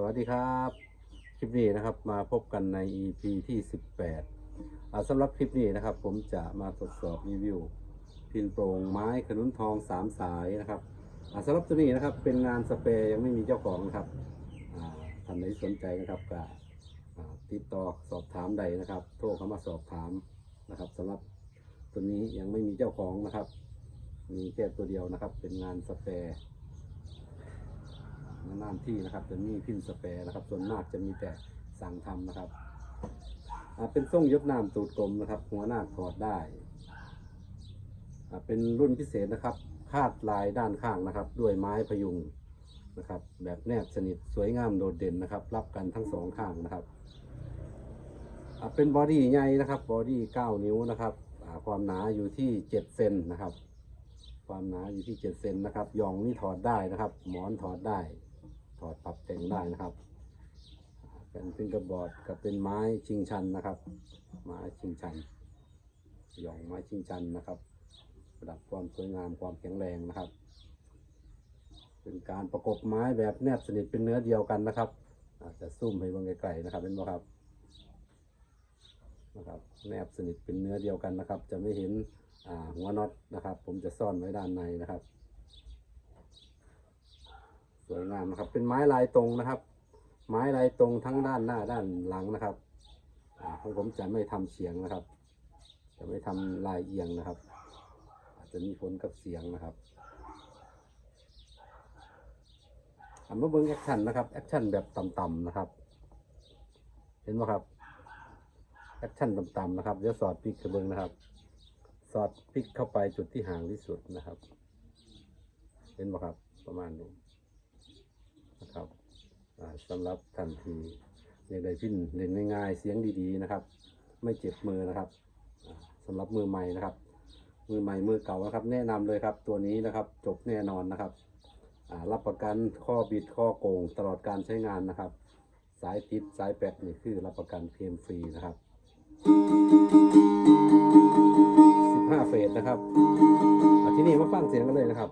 สวัสดีครับ คลิปนี้นะครับมาพบกันใน EP ที่ 18อาสำหรับคลิปนี้นะครับ ผมจะมาทดสอบรีวิว พินโปร่งไม้ขนุนทอง 3 สายนะครับอาสำหรับตัวนี้นะครับเป็นงานสเปรย์ยังไม่มีเจ้าของนะครับอ่าท่านใดสนใจนะครับก็อ่าติดต่อสอบถามใดนะครับ โทรเข้ามาสอบถามนะครับสำหรับตัวนี้ยังไม่มีเจ้าของนะครับ มีแค่ตัวเดียวนะครับ เป็นงานสเปรย์ นานๆที่นะครับ จะมีพิมพ์สเปรย์นะครับ ส่วนมากจะมีแต่สั่งทำนะครับเป็นทรงยบน้ำตูดกลมนะครับ หัวหน้าถอดได้ เป็นรุ่นพิเศษนะครับ คาดลายด้านข้างนะครับ ด้วยไม้พยุงนะครับ แบบแนบสนิทสวยงามโดดเด่นนะครับ รับกันทั้งสองข้างนะครับเป็นบอดี้ใหญ่นะครับบอดี้9นิ้วนะครับความหนาอยู่ที่7เซนนะครับ ความหนาอยู่ที่7เซนนะครับยองนี่ถอดได้นะครับ หมอนถอดได้ งได้นะครับ เป็นฟิงเกอร์บอร์ดกับเป็นไม้ชิงชันนะครับ ไม้ชิงชันหย่องไม้ชิงชันนะครับระดับความสวยงามความแข็งแรงนะครับ เป็นการประกบไม้แบบแนบสนิทเป็นเนื้อเดียวกันนะครับอาจจะซุ่มให้เบิ่งไกลๆนะครับเป็นบ่ครับนะครับแนบสนิทเป็นเนื้อเดียวกันนะครับ จะไม่เห็นหัวน็อตนะครับ ผมจะซ่อนไว้ด้านในนะครับ สวยงามนะครับ เป็นไม้ลายตรงนะครับ ไม้ลายตรงทั้งด้านหน้าด้านหลังนะครับอ่าของผมจะไม่ทำเฉียงนะครับ จะไม่ทำลายเอียงนะครับ อาจจะมีผลกับเสียงนะครับอันมาเบิ้งแอคชั่นนะครับแอคชั่นแบบต่ำๆนะครับ เห็นไหมครับแอคชั่นต่ำๆนะครับเดี๋ยวสอดพลิกเบิ้งนะครับ สอดพลิกเข้าไปจุดที่ห่างที่สุดนะครับ เห็นไหมครับประมาณนี้ สำหรับท่านที่อยากได้พินเล่นง่ายๆเสียงดีๆนะครับ ไม่เจ็บมือนะครับอ่าสำหรับมือใหม่นะครับ มือใหม่มือเก่านะครับ แนะนำเลยครับตัวนี้นะครับ จบแน่นอนนะครับรับประกันข้อบิดข้อโกงตลอดการใช้งานนะครับ สายติดสายแปดนี่คือรับประกันเคลมฟรีนะครับ 15 เฟสนะครับที่นี่มาฟังเสียงกันเลยนะครับ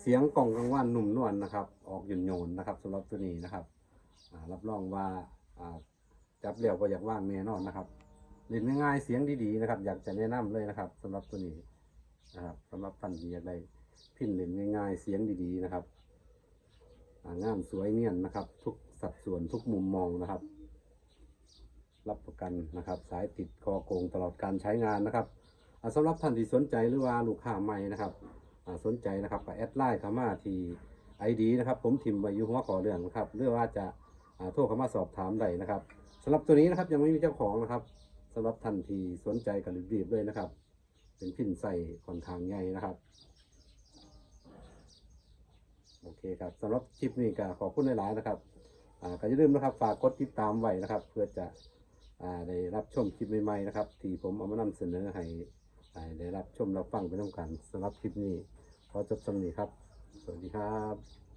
เสียงกล่องกังวานหนุ่มนวลนะครับ ออกหยุ่นโยนนะครับสำหรับตัวนี้นะครับรับรองว่าจับเรียวก็อยากว่างแน่นอนนะครับเล่นง่ายๆเสียงดีๆนะครับ อยากจะแนะนำเลยนะครับสำหรับตัวนี้นะครับสำหรับท่านที่อยากได้พินเล่นง่ายๆเสียงดีๆนะครับงามสวยเนียนนะครับ ทุกสัดส่วนทุกมุมมองนะครับ รับประกันนะครับ สายติดคอโกงตลอดการใช้งานนะครับอ่าสำหรับท่านที่สนใจหรือว่าลูกค้าใหม่นะครับ สนใจนะครับก็แอดไลน์เข้ามาที่ไอดีนะครับ ผมทิมไว้ยู่หัวขอเรื่องนะครับเรื่องว่าจะโทรเข้ามาสอบถามใดนะครับสำหรับตัวนี้นะครับยังไม่มีเจ้าของนะครับสำหรับท่านที่สนใจกับรีบๆด้วยนะครับ เป็นพินใส่ค่อนข้างใหญ่นะครับโอเคครับสำหรับคลิปนี้ก็ขอบคุณหลายๆนะครับอก็อย่าลืมนะครับฝากกดติดตามไว้นะครับ เพื่อจะได้รับชมคลิปใหม่ๆนะครับ ที่ผมเอามานำเสนอให้ได้รับชมรับฟังไปน้ำกันสำหรับคลิปนี้ ขอจบสำนีครับ สวัสดีครับ